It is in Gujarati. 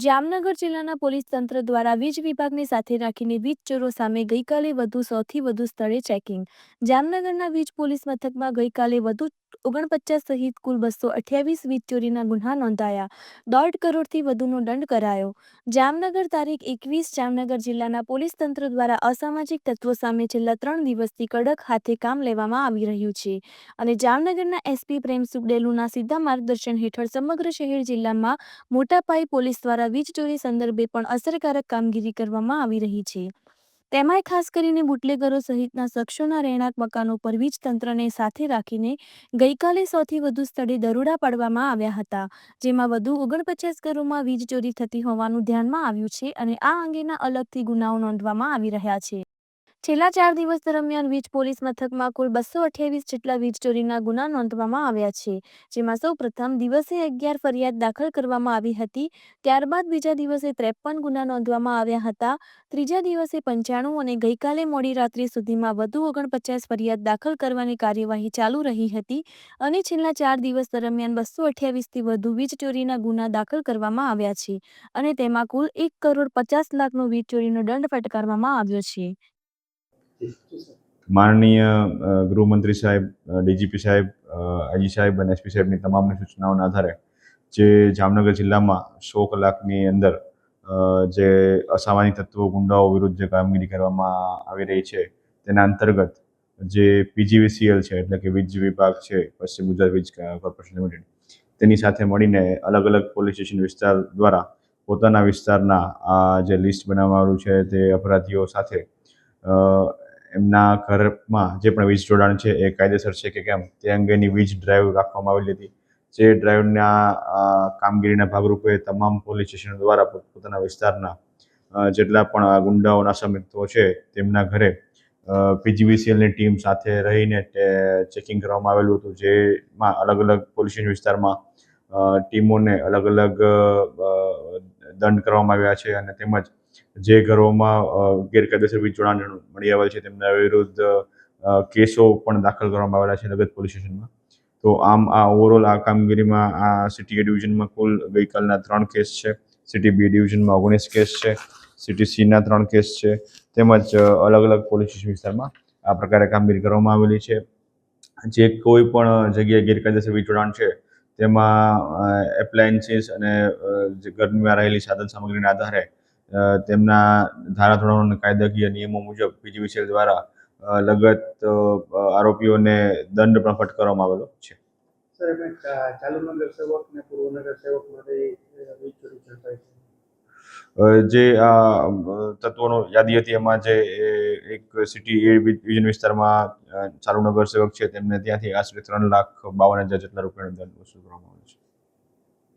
જામનગર જિલ્લાના પોલીસ તંત્ર દ્વારા વીજ વિભાગને સાથે રાખીને વીજ ચોરો સામે ગઈકાલે વધુ, સૌથી વધુ સ્થળે ચેકિંગ. જામનગરના વીજ પોલીસ મથકમાં ગઈકાલે વધુ ઓગણપચાસ સહિત કુલ બસો અઠ્યાવીસ વીજ ચોરીના ગુન્હા નોંધાયા. દોઢ કરોડથી વધુનો દંડ કરાયો. જામનગર તારીખ એકવીસ જામનગર જિલ્લાના પોલીસ તંત્ર દ્વારા અસામાજિક તત્વો સામે છેલ્લા ત્રણ દિવસથી કડક હાથે કામ લેવામાં આવી રહ્યું છે અને જામનગરના એસપી પ્રેમ સુગડેલુના સીધા માર્ગદર્શન હેઠળ સમગ્ર શહેર જિલ્લામાં મોટા પાયે પોલીસ દ્વારા વીજ ચોરી સંદર્ભે પણ અસરકારક કામગીરી કરવામાં આવી રહી છે. તેમાંય ખાસ કરીને બુટલેગરો સહિતના શખ્સોના રહેણાંક મકાનો પર વીજ તંત્રને સાથે રાખીને ગઈકાલે સૌથી વધુ સ્થળે દરોડા પાડવામાં આવ્યા હતા, જેમાં વધુ ઓગણપચાસ ઘરોમાં વીજ ચોરી થતી હોવાનું ધ્યાનમાં આવ્યું છે અને આ અંગેના અલગથી ગુનાઓ નોંધવામાં આવી રહ્યા છે. છેલ્લા ચાર દિવસ દરમિયાન વીજ પોલીસ મથકમાં કુલ બસો અઠ્યાવીસ જેટલા વીજ ચોરીના ગુના નોંધવામાં આવ્યા છે, જેમાં સૌ પ્રથમ દિવસે અગિયાર ફરિયાદ દાખલ કરવામાં આવી હતી, ત્યારબાદ બીજા દિવસે ત્રેપન ગુના નોંધવામાં આવ્યા હતા, ત્રીજા દિવસે પંચાણું અને ગઈકાલે મોડી રાત્રિ સુધીમાં વધુ ઓગણપચાસ ફરિયાદ દાખલ કરવાની કાર્યવાહી ચાલુ રહી હતી અને છેલ્લા ચાર દિવસ દરમિયાન બસો અઠ્યાવીસથી વધુ વીજ ચોરીના ગુના દાખલ કરવામાં આવ્યા છે અને તેમાં કુલ એક કરોડ પચાસ લાખનો વીજ ચોરીનો દંડ ફટકારવામાં આવ્યો છે. માનનીય ગૃહમંત્રી સાહેબ ડીજીપી સાહેબ આઈજી સાહેબ અને એસપી સાહેબની તમામની સૂચનાઓના આધારે જે જામનગર જિલ્લામાં સો કલાકની અંદર જે અસામાજિક તત્વો, ગુંડાઓ વિરુદ્ધ જે કામગીરી કરવામાં આવી રહી છે, તેના અંતર્ગત જે પીજીવીસીએલ છે, એટલે કે વીજ વિભાગ છે, પશ્ચિમ ગુજરાત વીજ કોર્પોરેશન લિમિટેડ, તેની સાથે મળીને અલગ અલગ પોલીસ સ્ટેશન વિસ્તાર દ્વારા પોતાના વિસ્તારના આ જે લિસ્ટ બનાવવાનું છે, તે અપરાધીઓ સાથે એમના ઘરમાં જે પણ વીજ જોડાણ છે એ કાયદેસર છે કે કેમ? તે અંગેની વીજ ડ્રાઈવ રાખવામાં આવેલી હતી. જે ડ્રાઈવના કામગીરીના ભાગરૂપે તમામ પોલીસ સ્ટેશન દ્વારા પોતપોતાના વિસ્તારના જેટલા પણ ગુંડાઓના આસામિતો છે, તેમના ઘરે પીજીવીસીએલની ટીમ સાથે રહીને ચેકિંગ કરવામાં આવેલું હતું, જેમાં અલગ અલગ પોલીસ વિસ્તારમાં ટીમોને અલગ અલગ દંડ કરવામાં આવ્યા છે અને તેમજ જે ઘરોમાં ગેરકાયદેસર વીજ જોડાણ મળી આવેલ છે, તેમના વિરુદ્ધ કેસો પણ દાખલ કરવામાં આવેલા છે લગત પોલીસ સ્ટેશનમાં. તો આમ આ ઓવરઓલ આ કામગીરીમાં આ સિટી એ ડિવિઝનમાં કુલ ગઈકાલના ત્રણ કેસ છે સિટી બી ડિવિઝનમાં ઓગણીસ કેસ છે સિટી સીના ત્રણ કેસ છે, તેમજ અલગ અલગ પોલીસ સ્ટેશન વિસ્તારમાં આ પ્રકારે કામગીરી કરવામાં આવેલી છે. જે કોઈ પણ જગ્યાએ ગેરકાયદેસર વીજ જોડાણ છે, તેમાં એપ્લાયન્સીસ અને જે ઘરમાં રહેલી સાધન સામગ્રીના આધારે તેમના ધારાધોરણો અને કાયદાકીય નિયમો મુજબ પીજીવીસીએલ દ્વારા લગત આરોપીઓને દંડ પણ ફટકારવામાં આવેલો છે. ચાલુ પૂર્વ માટે જે આ તત્વોનો યાદી હતી એમાં જે એક સિટી એ ડિવિઝન વિસ્તારમાં ચાલુ નગર સેવક છે તેમને ત્યાંથી આશરે ત્રણ લાખ બાવન હજાર જેટલા રૂપિયાનો દંડ વસૂલ કરવામાં આવ્યો છે.